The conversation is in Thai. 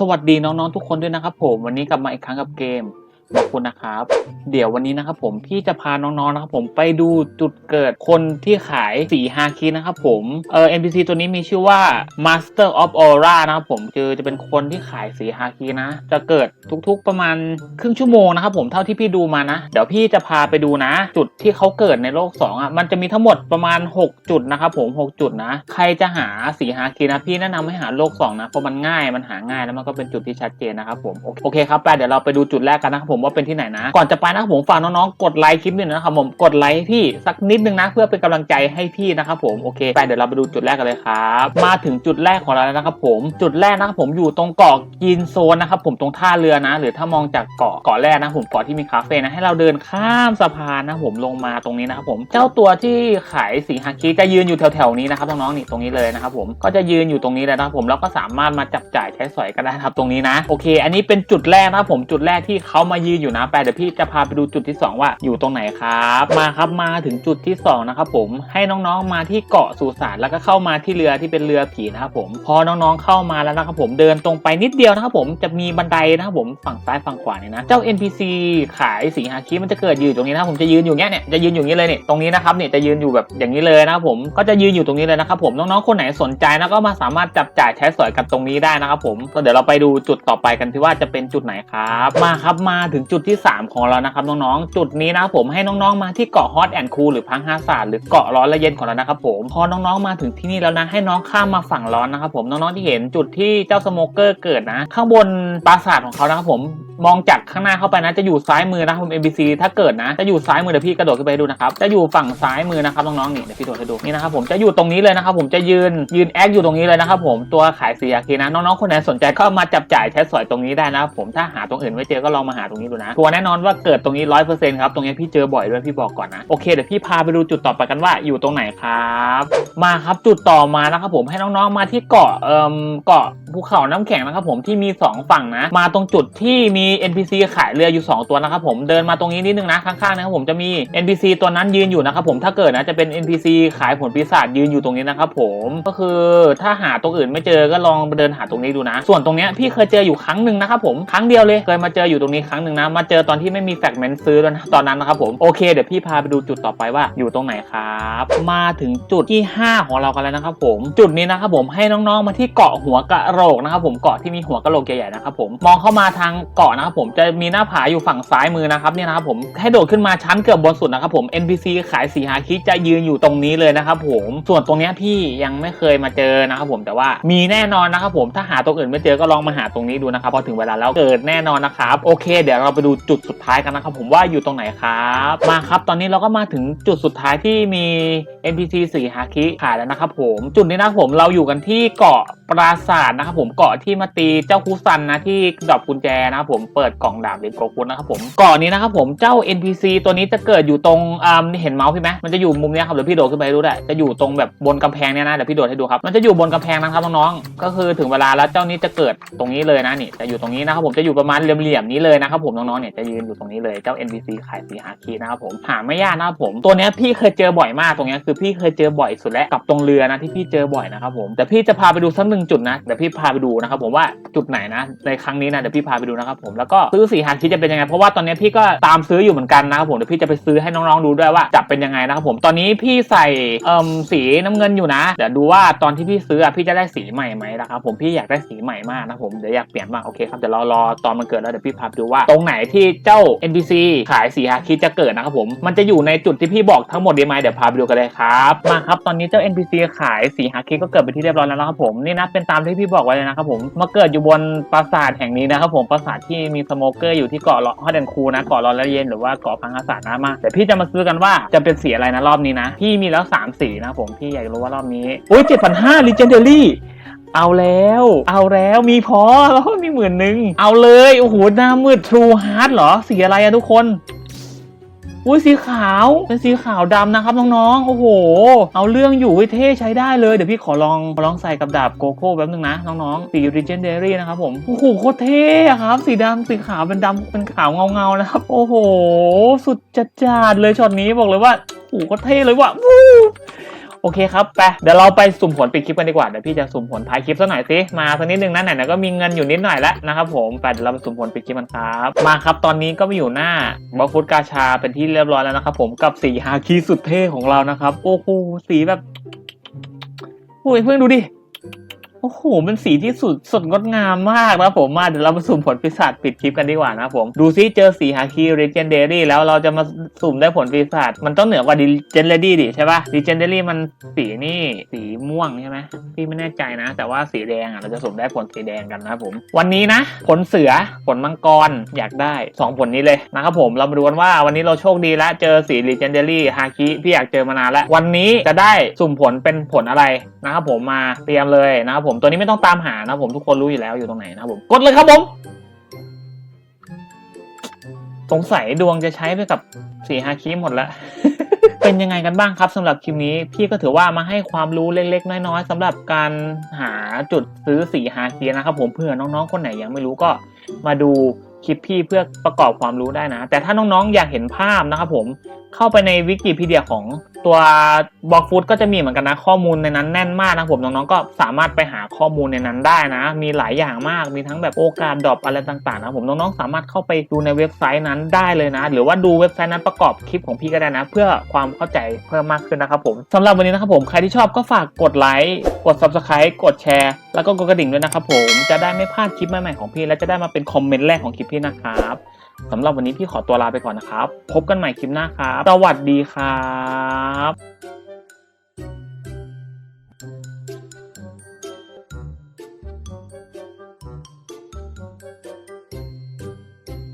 สวัสดีน้องๆทุกคนด้วยนะครับผมวันนี้กลับมาอีกครั้งกับเกม ขอบคุณนะครับ เดี๋ยววันนี้นะครับผมพี่จะพาน้องๆนะครับผมไปดูจุดเกิดคนที่ขายสีฮาคินะครับผมเออ NPC ตัวนี้มีชื่อว่า Master of Aura นะครับผมคือจะเป็นคนที่ขายสีฮาคินะ จะเกิดทุกๆประมาณครึ่งชั่วโมงนะครับผมเท่าที่พี่ดูมานะ เดี๋ยวพี่จะพาไปดูนะ จุดที่เขาเกิดในโลก2อะมันจะมีทั้งหมดประมาณ 6 จุดนะครับผม 6 จุดนะ ใครจะหาสีฮาคินะ พี่แนะนำให้หาโลก2นะเพราะมันง่ายมันหาง่ายแล้วมันก็เป็นจุดที่ชัดเจนนะครับผมโอเคโอเคครับไปเดี๋ยวเราไปดูจุดแรกกันนะครับผมว่าเป็นที่ไหนนะ ก่อนจะไปนะครับผมฝากน้องๆกดไลค์คลิปนี้หนอยนะครับผมกดไลค์ให้พี่สักนิดนึงนะ เพื่อเป็นกำลังใจให้พี่นะครับผมโอเคไปเดี๋ยวเราไปดูจุดแรกกันเลยครับมาถึงจุดแรกของเราแล้วนะครับผมจุดแรกนะครับผมอยู่ตรงเกาะกินโซนนะครับผมตรงท่าเรือนะ หรือถ้ามองจากเกาะเกาะแรกนะผมเกาะที่มีคาเฟ่นะให้เราเดินข้ามสะพานนะผมลงมาตรงนี้นะครับผมเจ้าตัวที่ขายสีฮาคิจะยืนอยู่แถวๆนี้นะครับน้องๆนี่ตรงนี้เลยนะครับผมก็จะยืนอยู่ตรงนี้เลยนะครับผมแล้วก็สามารถมาจับจ่ายใช้สอยกันได้ครับตรงนี้นะโอเค อันนี้เป็นจุดแรกนะครับผมจุดแรกที่เขามายืนอยู่นะไปเดี๋ยวพี่จะพาไปดูจุดที่สองว่าอยู่ตรงไหนครับ มาครับมาถึงจุดที่สองนะครับผมให้น้องๆมาที่เกาะสุสานแล้วก็เข้ามาที่เรือที่เป็นเรือผีนะครับผมพอน้องๆเข้ามาแล้วนะครับผมเดินตรงไปนิดเดียวนะครับผมจะมีบันไดนะครับผมฝั่งซ้ายฝั่งขวาเนี่ยนะเจ้า NPC ขายสีฮาคิมันจะเกิดยืนอยู่ตรงนี้นะผมจะยืนอยู่เนี้ยเนี่ยจะยืนอยู่งนี้เลยเนี่ยตรงนี้นะครับเนี่ยจะยืนอยู่แบบอย่างนี้เลยนะครับผมก็จะยืนอยู่ตรงนี้เลยนะครับผมน้องๆคนไหนสนใจนะก็มาสามารถจับจ่ายใช้สอยกันตรงนี้ได้นะครับผมก็เดี๋ยวเราไปดูจุดต่อไปกันที่ว่าจะเป็นจุดไหนครับมาครับมาถึงจุดที่ 3 ของเรานะครับน้องๆ จุดนี้นะผมให้น้องๆมาที่เกาะฮอตแอนด์คูลหรือพังฮาซาดหรือเกาะร้อนและเย็นของเรานะครับผมพอน้องๆมาถึงที่นี่แล้วนะให้น้องข้ามมาฝั่งร้อนนะครับผมน้องๆที่เห็นจุดที่เจ้าสโมเกอร์เกิดนะ ข้างบนปราสาทของเขานะครับผม มองจากข้างหน้าเข้าไปนะจะอยู่ซ้ายมือนะครับผม MBC ถ้าเกิดนะจะอยู่ซ้ายมือเดี๋ยวพี่กระโดดขึ้นไปดูนะครับจะอยู่ฝั่งซ้ายมือนะครับน้องๆนี่เดี๋ยวพี่โดดให้ดูนี่นะครับผมจะอยู่ตรงนี้เลยนะครับผมจะยืนยืนแอคอยู่ตรงนี้เลยนะครับผมตัวขายสียาคีนะน้องๆคนไหนสนใจก็มาจับจ่ายใช้สอยตรงนี้ได้นะครับผมถ้าหาตรงอื่นไม่เจอก็ลองมาหาตรงนี้ดูนะตัวแน่นอนว่าเกิดตรงนี้ร้อยเปอร์เซ็นต์ครับตรงนี้พี่เจอบ่อยด้วยพี่บอกก่อนนะโอเคเดี๋ยวพี่พาไปดูจุดต่อไปกันว่าอยู่ตรงไหนครับ มาครับจุดต่อมานะครับผมให้น้องๆมาที่เกาะเอ่อเกาะภูเขาน้ำแข็งนะครับผมที่มีสองฝั่งนะ มาตรงจุดที่มี NPC ขายเรืออยู่ 2 ตัวนะครับผมเดินมาตรงนี้นิดนึงนะข้างๆนะครับผมจะมี NPC ตัวนั้นยืนอยู่นะครับผมถ้าเกิดนะจะเป็น NPC ขายผลปีศาจยืนอยู่ตรงนี้นะครับผมก็คือถ้าหาตรงอื่นไม่เจอก็ลองเดินหาตรงนี้ดูนะ ส่วนตรงเนี้ยพี่เคยเจออยู่ครั้งหนึ่งนะครับผมครั้งเดียวเลยเคยมาเจออยู่ตรงนี้ครั้งหนึ่งนะมาเจอตอนที่ไม่มีแฟกเมนต์ซื้อแล้วนะตอนนั้นนะครับผมโอเคเดี๋ยวพี่พาไปดูจุดต่อไปว่าอยู่ตรงไหนครับมาถึงจุดที่ 5 ของเรากันแล้วนะครับผมจุดนี้นะครับผมให้น้องๆมาที่เกาะหัวกะโโหลกนะครับผมเกาะที่มีหัวกะโหลกใหญ่ๆนะครับผมมองเข้ามาทางเกาะนะครับผมจะมีหน้าผาอยู่ฝั่งซ้ายมือนะครับเนี่ยนะครับผมให้โดดขึ้นมาชั้นเกือบบนสุดนะครับผม NPC ขายสีฮาคิจะยืนอยู่ตรงนี้เลยนะครับผมส่วนตรงนี้พี่ยังไม่เคยมาเจอนะครับผมแต่ว่ามีแน่นอนนะครับผมถ้าหาตรงอื่นไม่เจอก็ลองมาหาตรงนี้ดูนะครับพอถึงเวลาแล้วเกิดแน่นอนนะครับโอเค เดี๋ยวเราไปดูจุดสุดท้ายกันนะครับผมว่าอยู่ตรงไหนครับมาครับ ตอนนี้เราก็มาถึงจุดสุดท้ายที่มี NPC สีฮาคิขายแล้วนะครับผมจุดนี้นะครับผมเราอยู่กันที่เกาะปราสาทนะครับผมเกาะที่มาตีเจ้าคุซันนะที่ดอกกุญแจนะครับผมเปิดกล่องดาบหรือโกคุนนะครับผมเกาะนี้นะครับผมเจ้า NPC ตัวนี้จะเกิดอยู่ตรงอ่าเห็นเมาส์พี่ไหมมันจะอยู่มุมเนี้ยครับเดี๋ยวพี่โดดขึ้นไปให้ดูได้จะอยู่ตรงแบบบนกำแพงเนี่ยนะเดี๋ยวพี่โดดให้ดูครับมันจะอยู่บนกำแพงนะครับน้องๆก็คือถึงเวลาแล้วเจ้านี้จะเกิดตรงนี้เลยนะนี่จะอยู่ตรงนี้นะครับผมจะอยู่ประมาณเหลี่ยมๆนี้เลยนะครับผมน้องๆเนี่ยจะยืนอยู่ตรงนี้เลยเจ้า NPC ขายสีฮาคินะครับผมหาไม่ยากนะครับผมตัวเนี้ยพี่เคยเจอบ่อยมากตรงเนี้ยคือพี่เคยเจอบ่อยสุดแล้วกับตรงเรือนะที่พี่เจอบ่อยนะครับผมแต่พี่จะพาไปดูสักหนึ่งจุดนะเดี๋ยวพี่พาไปดูนะครับผมว่าจุดไหนนะในครั้งนี้นะเดี๋ยวพี่พาไปดูนะครับผมแล้วก็ซื้อสีฮาคิจะเป็นยังไงเพราะว่าตอนนี้พี่ก็ตามซื้ออยู่เหมือนกันนะครับผมเดี๋ยวพี่จะไปซื้อให้น้องๆดูด้วยว่าจะเป็นยังไงนะครับผมตอนนี้พี่ใส่เอ่มสีน้ำเงินอยู่นะเดี๋ยวดูว่าตอนที่พี่ซื้ออะพี่จะได้สีใหม่ไหมนะครับผมพี่อยากได้สีใหม่มากนะผมเดี๋ยวอยากเปลี่ยนบ้างโอเคครับเดี๋ยวรอรอตอนมันเกิดแล้วเดี๋ยวพี่พาไปดูว่า ตรงไหนที่เจ้า NPC ขายสีฮาคิจะเกิดนะครับผมมันจะอยู่ในจุดที่พี่บอกทั้งหมดดีไหมเดี๋ยวพาไปดูกันเลยครับมาครับตอนนี้เจ้า NPC ขายสีฮาคิก็เกิดไปนที่เรียบร้อยแล้วนะครับผมนี่นะเป็นตามที่พี่บอกไว้เลยนะครับผมมาเกิดอยู่บนปราสาทแห่งนี้นะครับผมปราสาทที่มีสโมเกอร์อยู่ที่เกาะฮอดแอนคูนะเกาะร้อนและเย็นหรือว่าเกาะพังอาสานะมาเดี๋ยวพี่จะมาซื้อกันว่าจะเป็นสีอะไรนะรอบนี้นะพี่มีแล้วสามสีนะผมพี่อยากรู้ว่ารอบนี้อุ้ยเจ็ดพันห้า legendary เอาแล้ว เอาแล้วมีพอแล้วมีหมื่นหนึ่งเอาเลยโอ้โหหน้ามืด True Heart เหรอสีอะไรอะทุกคน อุ้ยสีขาวเป็นสีขาวดำนะครับน้องๆโอ้โห เอาเรื่องอยู่วิเท่ใช้ได้เลยเดี๋ยวพี่ขอลองขอลองใส่กับดาบโกโก้แป๊บนึงนะน้องๆสีริจเนเดอรี่นะครับผมโอ้โหโคตรเท่ครับ สีดำสีขาวเป็นดำเป็นขาวเงาๆนะครับ โอ้โห สุดจัดๆเลยช็อตนี้บอกเลยว่าโอ้โหโคตรเท่เลยว่ะวู้ ออเคครับไปเดี๋ยวเราไปสุ่มผลปิดคลิปกันดีกว่าเดี๋ยวพี่จะสุ่มผลท้ายคลิปสักหน่อยสิมาสักนิดนึงนะไหนๆก็มีเงินอยู่นิดหน่อยแล้วนะครับผมไปเดี๋ยวเราไปสุ่มผลปิดคลิปกันครับมาครับตอนนี้ก็มาอยู่หน้าบอฟฟุตกาชาเป็นที่เรียบร้อยแล้วนะครับผมกับสีฮาคีสุดเท่ของเรานะครับโอ้โหสีแบบโอ้ยเพื่อนดูดิ โอ้โหเป็นสีที่สุดสดงดงามมากนะผมมาเดี๋ยวเรามาสุ่มผลปีศาจปิดคลิปกันดีกว่านะผมดูซิเจอสีฮาคีเรเจนเดอรี่แล้วเราจะมาสุ่มได้ผลปีศาจมันต้องเหนือกว่าดีเจนเดอรี่ดิใช่ปะดีเจนเดอรี่มันสีนี่สีม่วงใช่ไหมพี่ไม่แน่ใจนะ แต่ว่าสีแดงอะเราจะสุ่มได้ผลสีแดงกันนะผมวันนี้นะ ผลเสือผลมังกรอยากได้สองผลนี้เลยนะครับผมเรามาดูกันว่าวันนี้เราโชคดีแล้วเจอสี Legendary ฮาคิพี่อยากเจอมานานแล้ววันนี้จะได้สุ่มผลเป็นผลอะไรนะครับผมมาเตรียมเลยนะครับผมตัวนี้ไม่ต้องตามหานะผมทุกคนรู้อยู่แล้วอยู่ตรงไหนนะผมกดเลยครับผม สงสัยดวงจะใช้ไปกับสีฮาคิหมดแล้วเป็นยังไงกันบ้างครับสำหรับคลิปนี้ พี่ก็ถือว่ามาให้ความรู้เล็ก ๆ น้อยๆสำหรับการหาจุดซื้อสีฮาคินะครับผมเพื่อน้องๆคนไหนยังไม่รู้ก็มาดู คลิปพี่เพื่อประกอบความรู้ได้นะ แต่ถ้าน้องๆอยากเห็นภาพนะครับผมเข้าไปในวิกิพีเดียของตัวบล็อกฟูดก็จะมีเหมือนกันนะข้อมูลในนั้นแน่นมากนะผมน้องๆก็สามารถไปหาข้อมูลในนั้นได้นะ มีหลายอย่างมากมีทั้งแบบโอกาสดรอปอะไรต่างๆนะผมน้องๆสามารถเข้าไปดูในเว็บไซต์นั้นได้เลยนะ หรือว่าดูเว็บไซต์นั้นประกอบคลิปของพี่ก็ได้นะ เพื่อความเข้าใจเพิ่มมากขึ้นนะครับผมสำหรับวันนี้นะครับผมใครที่ชอบก็ฝากกดไลค์ ด subscribe กดแชร์ แล้วก็กดกระดิ่งด้วยนะครับผมจะได้ไม่พลาดคลิปใหม่ๆของพี่ และจะได้มาเป็นคอมเมนต์แรกของคลิปพี่นะครับสำหรับวันนี้พี่ขอตัวลาไปก่อนนะครับ พบกันใหม่คลิปหน้าครับ สวัสดีครับ